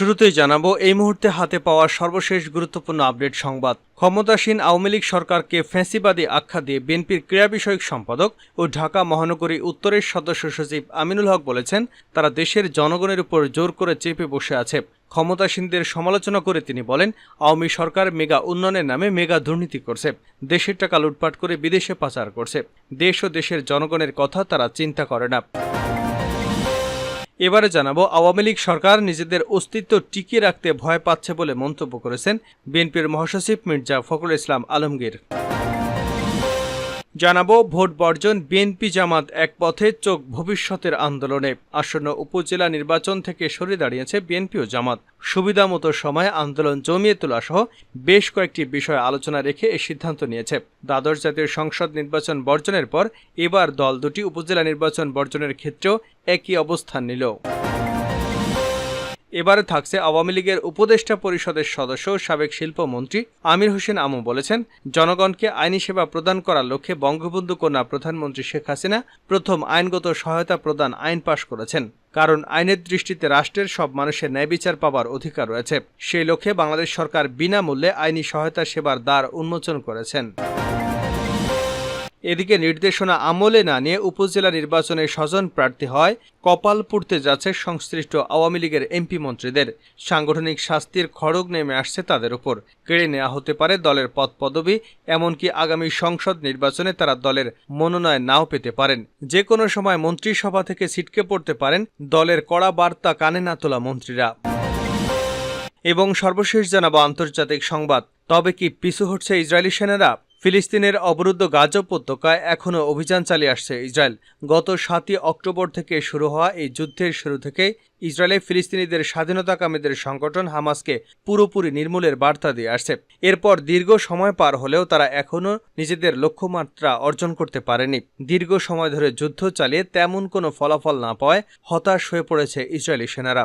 শুরুতেই জানাব, এই মুহূর্তে হাতে পাওয়া সর্বশেষ গুরুত্বপূর্ণ আপডেট সংবাদ। ক্ষমতাসীন আওয়ামী লীগ সরকারকে ফ্যাসিবাদী আখ্যা দিয়ে বিএনপির ক্রীড়া বিষয়ক সম্পাদক ও ঢাকা মহানগরী উত্তরের সদস্য সচিব আমিনুল হক বলেছেন, তারা দেশের জনগণের উপর জোর করে চেপে বসে আছে। ক্ষমতাসীনদের সমালোচনা করে তিনি বলেন, আওয়ামী সরকার মেগা উন্নয়নের নামে মেগা দুর্নীতি করছে, দেশের টাকা লুটপাট করে বিদেশে পাচার করছে। দেশ ও দেশের জনগণের কথা তারা চিন্তা করে না। এবারে জানাব, আওয়ামী লীগ সরকার নিজেদের অস্তিত্ব টিকিয়ে রাখতে ভয় পাচ্ছে বলে মন্তব্য করেছেন বিএনপির মহাসচিব মির্জা ফখরুল ইসলাম আলমগীর। জানাব ভোট বর্জন বিএনপি জামাত এক পথে চোখ ভবিষ্যতের আন্দোলনে। আসন্ন উপজেলা নির্বাচন থেকে সরে দাঁড়িয়েছে বিএনপি ও জামাত। সুবিধা মতো সময়ে আন্দোলন জমিয়ে তোলা সহ বেশ কয়েকটি বিষয় আলোচনা রেখে এ সিদ্ধান্ত নিয়েছে। দ্বাদশ জাতীয় সংসদ নির্বাচন বর্জনের পর এবার দল দুটি উপজেলা নির্বাচন বর্জনের ক্ষেত্রেও একই অবস্থান নিল। এবারে থাকছে আওয়ামী লীগের উপদেষ্টা পরিষদের সদস্য সাবেক শিল্পমন্ত্রী আমির হোসেন আমু বলেছেন, জনগণকে আইনি সেবা প্রদান করার লক্ষ্যে বঙ্গবন্ধু কন্যা প্রধানমন্ত্রী শেখ হাসিনা প্রথম আইনগত সহায়তা প্রদান আইন পাশ করেছেন। কারণ আইনের দৃষ্টিতে রাষ্ট্রের সব মানুষের ন্যায় বিচার পাবার অধিকার রয়েছে। সেই লক্ষ্যে বাংলাদেশ সরকার বিনামূল্যে আইনি সহায়তা সেবার দ্বার উন্মোচন করেছেন। এদিকে নির্দেশনা আমলে না নিয়ে উপজেলা নির্বাচনে স্বজন প্রার্থী হয় কপাল পুড়তে যাচ্ছে সংশ্লিষ্ট আওয়ামী লীগের এমপি মন্ত্রীদের। সাংগঠনিক শাস্তির খড়গ নেমে আসছে তাদের উপর। কেড়ে নেওয়া হতে পারে দলের পদ পদবি এমনকি আগামী সংসদ নির্বাচনে তারা দলের মনোনয়ন নাও পেতে পারেন। যে কোনো সময় মন্ত্রিসভা থেকে ছিটকে পড়তে পারেন দলের কড়া বার্তা কানে না তোলা মন্ত্রীরা। এবং সর্বশেষ জানাব আন্তর্জাতিক সংবাদ। তবে কি পিছু হচ্ছে ইসরায়েলি সেনারা? ফিলিস্তিনের অবরুদ্ধ গাজা উপত্যকায় এখনও অভিযান চালিয়ে আসছে ইসরায়েল। গত সাতই অক্টোবর থেকে শুরু হওয়া এই যুদ্ধের শুরু থেকে ইসরায়েলে ফিলিস্তিনিদের স্বাধীনতাকামীদের সংগঠন হামাসকে পুরোপুরি নির্মূলের বার্তা দিয়ে আসছে। এরপর দীর্ঘ সময় পার হলেও তারা এখনও নিজেদের লক্ষ্যমাত্রা অর্জন করতে পারেনি। দীর্ঘ সময় ধরে যুদ্ধ চালিয়ে তেমন কোনো ফলাফল না পাওয়ায় হতাশ হয়ে পড়েছে ইসরায়েলি সেনারা।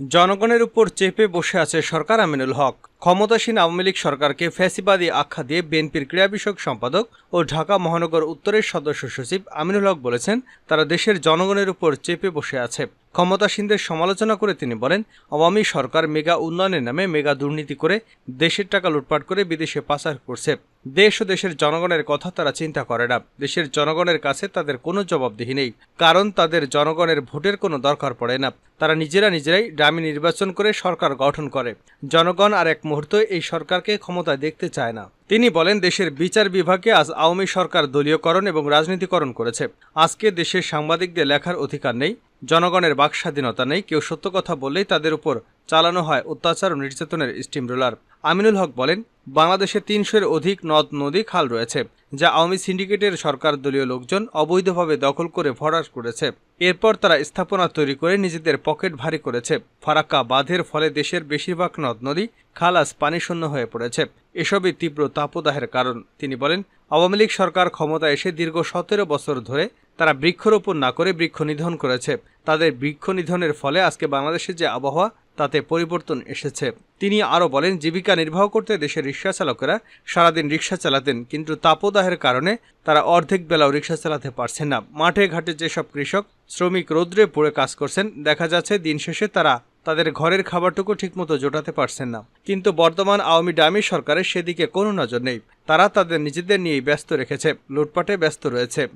জনগণের উপর চেপে বসে আছে সরকার আমিনুল হক। ক্ষমতাসীন আওয়ামী লীগ সরকারকে ফ্যাসিবাদী আখ্যা দিয়ে বিএনপির ক্রীড়া বিষয়ক সম্পাদক ও ঢাকা মহানগর উত্তরের সদস্য সচিব আমিনুল হক বলেছেন, তারা দেশের জনগণের উপর চেপে বসে আছে। ক্ষমতাসীনদের সমালোচনা করে তিনি বলেন, আওয়ামী সরকার মেগা উন্নয়নের নামে মেগা দুর্নীতি করে দেশের টাকা লুটপাট করে বিদেশে পাচার করছে। দেশ ও দেশের জনগণের কথা তারা চিন্তা করে না। দেশের জনগণের কাছে তাদের কোনো জবাবদিহি নেই, কারণ তাদের জনগণের ভোটের কোনো দরকার পড়ে না। তারা নিজেরা নিজেরাই ডামি নির্বাচন করে সরকার গঠন করে। জনগণ আর এক মুহূর্ত এই সরকারকে ক্ষমতায় দেখতে চায় না। তিনি বলেন, দেশের বিচার বিভাগে আজ আওয়ামী সরকার দলীয়করণ এবং রাজনীতিকরণ করেছে। আজকে দেশের সাংবাদিকদের লেখার অধিকার নেই। জনগণের বাক স্বাধীনতা নেই, কেউ সত্য কথা বললেই তাদের উপর চালানো হয় অত্যাচার ও নির্যাতনের স্টিম রোলার। আমিনুল হক বলেন, বাংলাদেশে তিনশোর অধিক নদ নদী খাল রয়েছে, যা আওয়ামী সিন্ডিকেটের সরকার দলীয় লোকজন অবৈধভাবে দখল করে ভরাট করেছে। এরপর তারা স্থাপনা তৈরি করে নিজেদের পকেট ভারী করেছে। ফারাক্কা বাঁধের ফলে দেশের বেশিরভাগ নদ নদী খালাস পানিশূন্য হয়ে পড়েছে। এসবই তীব্র তাপদাহের কারণ। তিনি বলেন, আওয়ামী লীগ সরকার ক্ষমতা এসে দীর্ঘ সতেরো বছর ধরে তারা বৃক্ষরোপণ না করে বৃক্ষ নিধন করেছে। তাদের বৃক্ষ নিধনের ফলে আজকে বাংলাদেশের যে আবহাওয়া, তাতে পরিবর্তন এসেছে। তিনি আরও বলেন, জীবিকা নির্বাহ করতে দেশের রিক্সা চালকেরা সারাদিন রিক্সা চালাতেন, কিন্তু তাপদাহের কারণে তারা অর্ধেক বেলাও রিক্সা চালাতে পারছেন না। মাঠে ঘাটে যেসব কৃষক, শ্রমিক রৌদ্রে পড়ে কাজ করছেন, দেখা যাচ্ছে দিন শেষে তারা তাদের ঘরের খাবারটুকু ঠিকমতো জোটাতে পারছেন না। কিন্তু বর্তমান আওয়ামী ডামি সরকারের সেদিকে কোনো নজর নেই। তারা তাদের নিজেদের নিয়েই ব্যস্ত রেখেছে। লুটপাটে ব্যস্ত রয়েছে।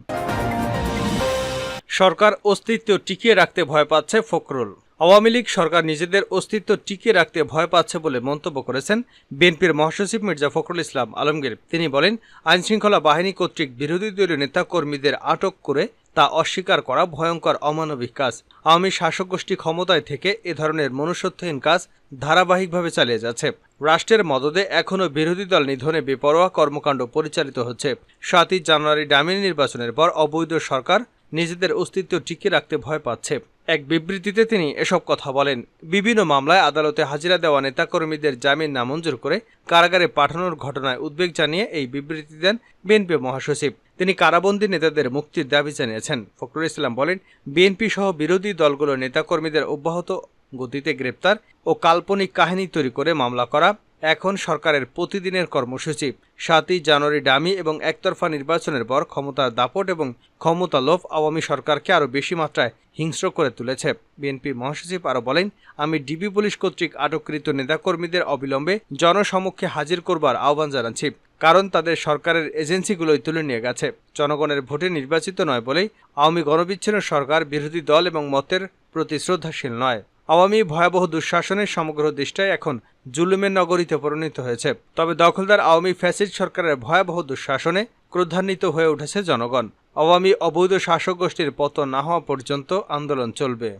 সরকার অস্তিত্ব টিকিয়ে রাখতে ভয় পাচ্ছে ফখরুল। আওয়ামী লীগ সরকার নিজেদের অস্তিত্ব টিকিয়ে রাখতে ভয় পাচ্ছে বলে মন্তব্য করেছেন বিএনপির মহাসচিব মির্জা ফখরুল ইসলাম আলমগীর। তিনি বলেন, আইনশৃঙ্খলা বাহিনী কর্তৃক বিরোধী দলীয় নেতাকর্মীদের আটক করে তা অস্বীকার করা ভয়ঙ্কর, অমানবিক কাজ। আওয়ামী শাসক গোষ্ঠী ক্ষমতায় থেকে এ ধরনের মনুষ্যত্বহীন কাজ ধারাবাহিকভাবে চালিয়ে যাচ্ছে। রাষ্ট্রের মদদে এখনও বিরোধী দল নিধনে বেপরোয়া কর্মকাণ্ড পরিচালিত হচ্ছে। সাতই জানুয়ারি ডামিনী নির্বাচনের পর অবৈধ সরকার নিজেদের অস্তিত্ব টিকিয়ে রাখতে ভয় পাচ্ছে। এক বিবৃতিতে তিনি এসব কথা বলেন। বিভিন্ন মামলায় আদালতে হাজিরা দেওয়া নেতাকর্মীদের জামিন নামঞ্জুর করে কারাগারে পাঠানোর ঘটনায় উদ্বেগ জানিয়ে এই বিবৃতি দেন বিএনপি মহাসচিব। তিনি কারাবন্দী নেতাদের মুক্তির দাবি জানিয়েছেন। ফখরুল ইসলাম বলেন, বিএনপি সহ বিরোধী দলগুলোর নেতাকর্মীদের অব্যাহত গতিতে গ্রেপ্তার ও কাল্পনিক কাহিনী তৈরি করে মামলা করা এখন সরকারের প্রতিদিনের কর্মসূচি। সাতই জানুয়ারি ডামি এবং একতরফা নির্বাচনের পর ক্ষমতার দাপট এবং ক্ষমতা লোভ আওয়ামী সরকারকে আরও বেশি মাত্রায় হিংস্র করে তুলেছে। বিএনপি মহাসচিব আরও বলেন, আমি ডিবি পুলিশ কর্তৃক আটককৃত নেতাকর্মীদের অবিলম্বে জনসমক্ষে হাজির করবার আহ্বান জানাচ্ছি, কারণ তাদের সরকারের এজেন্সিগুলোই তুলে নিয়ে গেছে। জনগণের ভোটে নির্বাচিত নয় বলেই আওয়ামী গণবিচ্ছিন্ন সরকার বিরোধী দল এবং মতের প্রতি শ্রদ্ধাশীল নয়। আওয়ামী ভয়াবহ দুঃশাসনের সমগ্র দেশটাই এখন জুলুমের নগরীতে পরিণত হয়েছে। তবে দখলদার আওয়ামী ফ্যাসিড সরকারের ভয়াবহ দুঃশাসনে ক্রোধান্বিত হয়ে উঠেছে জনগণ। আওয়ামী অবৈধ শাসক গোষ্ঠীর পতন না হওয়া পর্যন্ত আন্দোলন চলবে।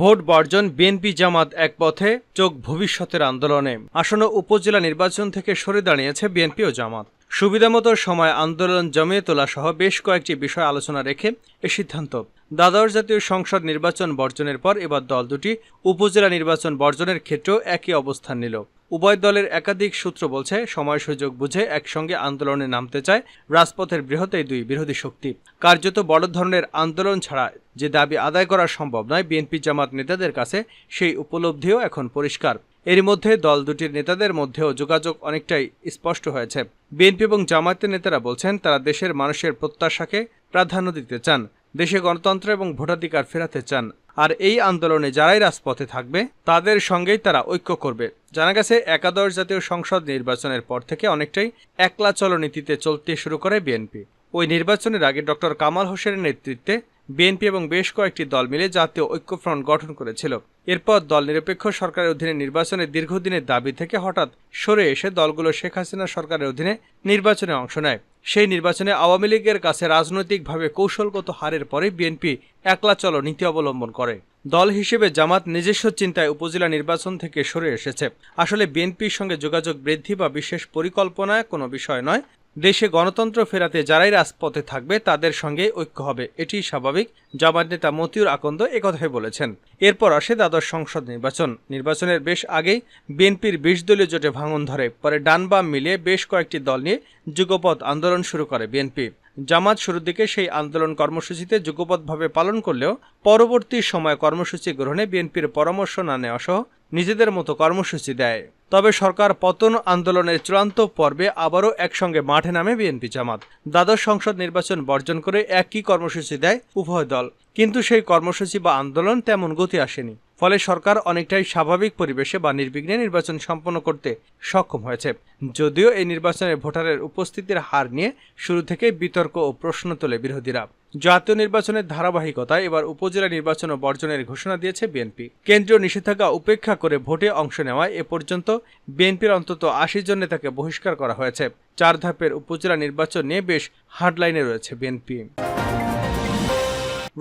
ভোট বর্জন বিএনপি জামাত এক পথে, চোখ ভবিষ্যতের আন্দোলনে। আসন্ন উপজেলা নির্বাচন থেকে সরে দাঁড়িয়েছে বিএনপি ও জামাত। সুবিধামতো সময় আন্দোলন জমিয়ে তোলা সহ বেশ কয়েকটি বিষয় আলোচনা রেখে এ সিদ্ধান্ত। দ্বাদশ জাতীয় সংসদ নির্বাচন বর্জনের পর এবার দল দুটি উপজেলা নির্বাচন বর্জনের ক্ষেত্রেও একই অবস্থান নিল। উভয় দলের একাধিক সূত্র বলছে সময় সুযোগ বুঝে একসঙ্গে আন্দোলনে নামতে চায় রাজপথের বৃহৎ এই দুই বিরোধী শক্তি। কার্যত বড় ধরনের আন্দোলন ছাড়া যে দাবি আদায় করা সম্ভব নয় বিএনপি জামাত নেতাদের কাছে, সেই উপলব্ধিও এখন পরিষ্কার। এরই মধ্যে দল দুটির নেতাদের মধ্যেও যোগাযোগ অনেকটাই স্পষ্ট হয়েছে। বিএনপি এবং জামায়াতের নেতারা বলছেন, তারা দেশের মানুষের প্রত্যাশাকে প্রাধান্য দিতে চান। দেশে গণতন্ত্র এবং ভোটাধিকার ফেরাতে চান। আর এই আন্দোলনে যারাই রাজপথে থাকবে, তাদের সঙ্গেই তারা ঐক্য করবে। জানা গেছে, একাদশ জাতীয় সংসদ নির্বাচনের পর থেকে অনেকটাই একলা চলনীতিতে চলতে শুরু করে বিএনপি। ওই নির্বাচনের আগে ডক্টর কামাল হোসেনের নেতৃত্বে বিএনপি এবং বেশ কয়েকটি দল মিলে জাতীয় ঐক্যফ্রন্ট গঠন করেছিল। এরপর দল নিরপেক্ষ সরকারের অধীনে নির্বাচনের দীর্ঘদিনের দাবি থেকে হঠাৎ সরে এসে দলগুলো শেখ হাসিনা সরকারের অধীনে নির্বাচনে অংশ নেয়। সেই নির্বাচনে আওয়ামী লীগের কাছে রাজনৈতিকভাবে কৌশলগত হারের পরে বিএনপি একলা চলো নীতি অবলম্বন করে। দল হিসেবে জামাত নিজস্ব চিন্তায় উপজেলা নির্বাচন থেকে সরে এসেছে। আসলে বিএনপির সঙ্গে যোগাযোগ বৃদ্ধি বা বিশেষ পরিকল্পনায় কোনো বিষয় নয় দেশে গণতন্ত্র ফেরাতে যারাই রাজপথে থাকবে, তাদের সঙ্গে ঐক্য হবে। এটি স্বাভাবিক। জামাত নেতা মতিউর আকন্দ একথাই বলেছেন। এরপর আসে দ্বাদশ সংসদ নির্বাচন। নির্বাচনের বেশ আগেই বিএনপির বিশ দলীয় জোটে ভাঙন ধরে। পরে ডান বাম মিলিয়ে বেশ কয়েকটি দল নিয়ে যুগপথ আন্দোলন শুরু করে বিএনপি। জামাত শুরুর দিকে সেই আন্দোলন কর্মসূচিতে যুগপথভাবে পালন করলেও পরবর্তী সময় কর্মসূচি গ্রহণে বিএনপির পরামর্শ না নেওয়া সহ নিজেদের মতো কর্মসূচি দেয়। তবে সরকার পতন আন্দোলনের চূড়ান্ত পর্বে আবারও একসঙ্গে মাঠে নামে বিএনপি জামাত। দ্বাদশ সংসদ নির্বাচন বর্জন করে একই কর্মসূচি দেয় উভয় দল। কিন্তু সেই কর্মসূচি বা আন্দোলন তেমন গতি আসেনি। ফলে সরকার অনেকটাই স্বাভাবিক পরিবেশে বা নির্বিঘ্নে নির্বাচন সম্পন্ন করতে সক্ষম হয়েছে। যদিও এই নির্বাচনে ভোটারের উপস্থিতির হার নিয়ে শুরু থেকে বিতর্ক ও প্রশ্ন তোলে বিরোধীরা। জাতীয় নির্বাচনের ধারাবাহিকতায় এবার উপজেলা নির্বাচন বর্জনের ঘোষণা দিয়েছে বিএনপি। কেন্দ্রীয় নিষেধাজ্ঞা উপেক্ষা করে ভোটে অংশ নেওয়ায় এ পর্যন্ত বিএনপির অন্তত আশি জন নেতাকে বহিষ্কার করা হয়েছে। চার ধাপের উপজেলা নির্বাচন নিয়ে বেশ হার্ডলাইনে রয়েছে বিএনপি।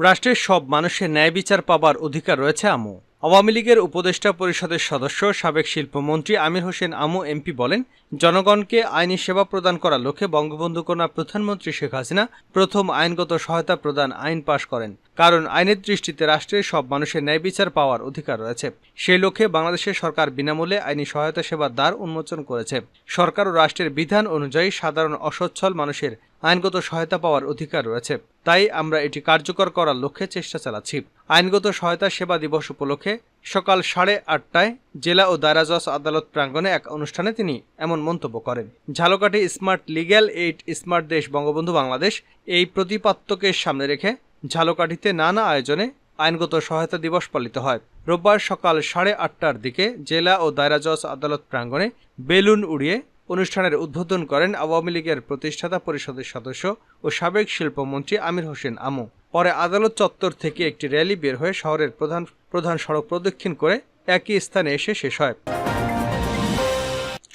রাষ্ট্রের সব মানুষের ন্যায় বিচার পাবার অধিকার রয়েছে আমু। আওয়ামী লীগের উপদেষ্টা পরিষদের সদস্য, সাবেক শিল্পমন্ত্রী আমির হোসেন আমু, এমপি বলেন, জনগণকে আইনি সেবা প্রদান করার লক্ষ্যে বঙ্গবন্ধু কন্যা প্রধানমন্ত্রী শেখ হাসিনা প্রথম আইনগত সহায়তা প্রদান আইন পাশ করেন। কারণ আইনের দৃষ্টিতে রাষ্ট্রের সব মানুষের ন্যায় বিচার পাওয়ার অধিকার রয়েছে। সেই লক্ষ্যে বাংলাদেশের সরকার বিনামূল্যে আইনি সহায়তা সেবার দ্বার উন্মোচন করেছে। সরকার ও রাষ্ট্রের বিধান অনুযায়ী সাধারণ অসচ্ছল মানুষের আইনগত সহায়তা পাওয়ার অধিকার রয়েছে। তাই আমরা এটি কার্যকর করার লক্ষ্যে চেষ্টা চালাচ্ছি। আইনগত সহায়তা সেবা দিবস উপলক্ষে সকাল সাড়ে আটটায় জেলা ও দায়রা জজ আদালত প্রাঙ্গণে এক অনুষ্ঠানে তিনি এমন মন্তব্য করেন। Jhalakathi smart legal aid smart দেশ বঙ্গবন্ধু বাংলাদেশ এই প্রতিপাত্যকে সামনে রেখে ঝালকাঠিতে নানা আয়োজনে আইনগত সহায়তা দিবস পালিত হয়। রোববার সকাল সাড়ে আটটার দিকে জেলা ও দায়রা জজ আদালত প্রাঙ্গণে বেলুন উড়িয়ে অনুষ্ঠানের উদ্বোধন করেন আওয়ামী লীগের প্রতিষ্ঠাতা পরিষদের সদস্য ও সাবেক শিল্পমন্ত্রী আমির হোসেন আমু। পরে আদালত চত্বর থেকে একটি র্যালি বের হয়ে শহরের প্রধান প্রধান সড়ক প্রদক্ষিণ করে একই স্থানে এসে শেষ হয়।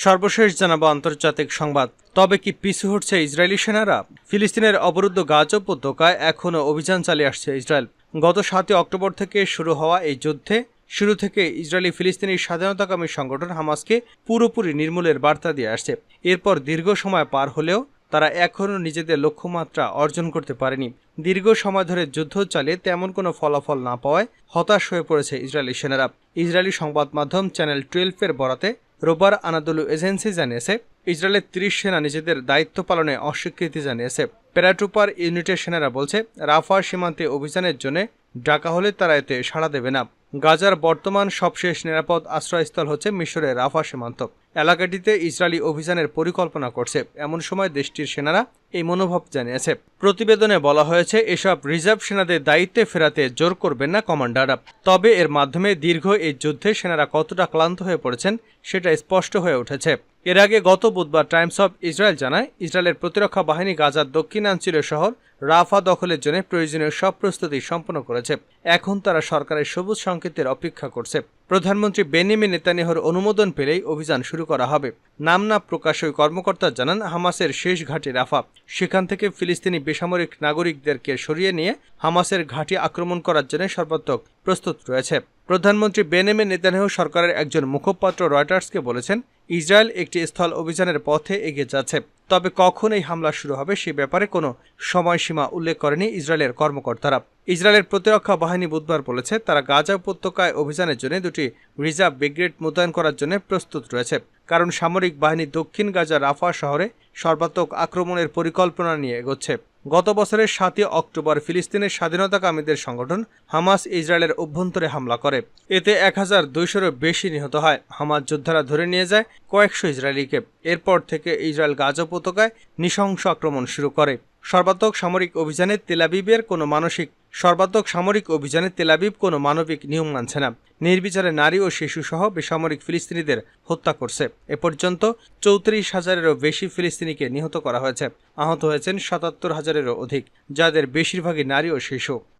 সর্বশেষ জানাব আন্তর্জাতিক সংবাদ। তবে কি পিছু হটছে ইসরায়েলি সেনারা? ফিলিস্তিনের অবরুদ্ধ গাজ উপত্যকায় এখনও অভিযান চালিয়ে আসছে ইসরায়েল। গত সাতই অক্টোবর থেকে শুরু হওয়া এই যুদ্ধে শুরু থেকে ইসরায়েলি ফিলিস্তিনি স্বাধীনতাকামী সংগঠন হামাসকে পুরোপুরি নির্মূলের বার্তা দিয়ে আসছে। এরপর দীর্ঘ সময় পার হলেও তারা এখনও নিজেদের লক্ষ্যমাত্রা অর্জন করতে পারেনি। দীর্ঘ সময় ধরে যুদ্ধ চালিয়ে তেমন কোনো ফলাফল না পাওয়ায় হতাশ হয়ে পড়েছে ইসরায়েলি সেনারা। ইসরায়েলি সংবাদ মাধ্যম চ্যানেল টুয়েলভের বরাতে রোববার আনাদুলু এজেন্সি জানিয়েছে ইসরায়েলের ত্রিশ সেনা নিজেদের দায়িত্ব পালনে অস্বীকৃতি জানিয়েছে। প্যারাট্রুপার ইউনিটের সেনারা বলছে, রাফার সীমান্তে অভিযানের জন্য ডাকা হলে তারা এতে সাড়া দেবে না। গাজার বর্তমান সবশেষ নিরাপদ আশ্রয়স্থল হচ্ছে মিশরের রাফা সীমান্ত। এলাকাটিতে ইসরায়েলি অভিযানের পরিকল্পনা করছে। এমন সময় দেশটির সেনারা এই মনোভাব জানিয়েছে। প্রতিবেদনে বলা হয়েছে, এসব রিজার্ভ সেনাদের দায়িত্বে ফেরাতে জোর করবেন না কমান্ডাররা। তবে এর মাধ্যমে দীর্ঘ এই যুদ্ধে সেনারা কতটা ক্লান্ত হয়ে পড়েছেন সেটা স্পষ্ট হয়ে উঠেছে। এর আগে গত বুধবার টাইমস অফ ইসরায়েল জানায়, ইসরায়েলের প্রতিরক্ষা বাহিনী গাজার দক্ষিণাঞ্চলীয় শহর রাফা দখলের জন্য প্রয়োজনীয় সব প্রস্তুতি সম্পন্ন করেছে। এখন তারা সরকারের সবুজ সংকেতের অপেক্ষা করছে। প্রধানমন্ত্রী বেনিমিন নেতানিয়াহুর অনুমোদন পেলেই অভিযান শুরু করা হবে। নাম না প্রকাশ ওই কর্মকর্তা জানান হামাসের শেষ ঘাঁটি রাফা। সেখান থেকে ফিলিস্তিনি বেসামরিক নাগরিকদেরকে সরিয়ে নিয়ে হামাসের ঘাঁটি আক্রমণ করার জন্য সর্বাত্মক প্রস্তুত রয়েছে। প্রধানমন্ত্রী বেনেমিন নেতানিয়াহু সরকারের একজন মুখপাত্র রয়টার্সকে বলেছেন, ইসরায়েল একটি স্থল অভিযানের পথে এগিয়ে যাচ্ছে। তবে কখন এই হামলা শুরু হবে সে ব্যাপারে কোনো সময়সীমা উল্লেখ করেনি ইসরায়েলের কর্মকর্তারা। ইসরায়েলের প্রতিরক্ষা বাহিনী বুধবার বলেছে, তারা গাজা উপত্যকায় অভিযানের জন্য দুটি রিজার্ভ ব্রিগেড মোতায়েন করার জন্য প্রস্তুত রয়েছে। কারণ সামরিক বাহিনী দক্ষিণ গাজা রাফা শহরে সর্বাত্মক আক্রমণের পরিকল্পনা নিয়ে এগোচ্ছে। গত বছরের সাতই অক্টোবর ফিলিস্তিনের স্বাধীনতাকামীদের সংগঠন হামাস ইসরায়েলের অভ্যন্তরে হামলা করে। এতে এক হাজার দুইশোরও বেশি নিহত হয়। হামাস যোদ্ধারা ধরে নিয়ে যায় কয়েকশো ইসরায়েলিকে। এরপর থেকে ইসরায়েল গাজা উপত্যকায় নৃশংস আক্রমণ শুরু করে। সর্বাত্মক সামরিক অভিযানে তেলাবিবের কোনো মানসিক সর্বাত্মক সামরিক অভিযানে তেলাবিব কোনো মানবিক নিয়ম মানছে না। নির্বিচারে নারী ও শিশুসহ বেসামরিক ফিলিস্তিনিদের হত্যা করছে। এ পর্যন্ত চৌত্রিশ হাজারেরও বেশি ফিলিস্তিনিকে নিহত করা হয়েছে। আহত হয়েছেন সাতাত্তর হাজারেরও অধিক, যাদের বেশিরভাগই নারী ও শিশু।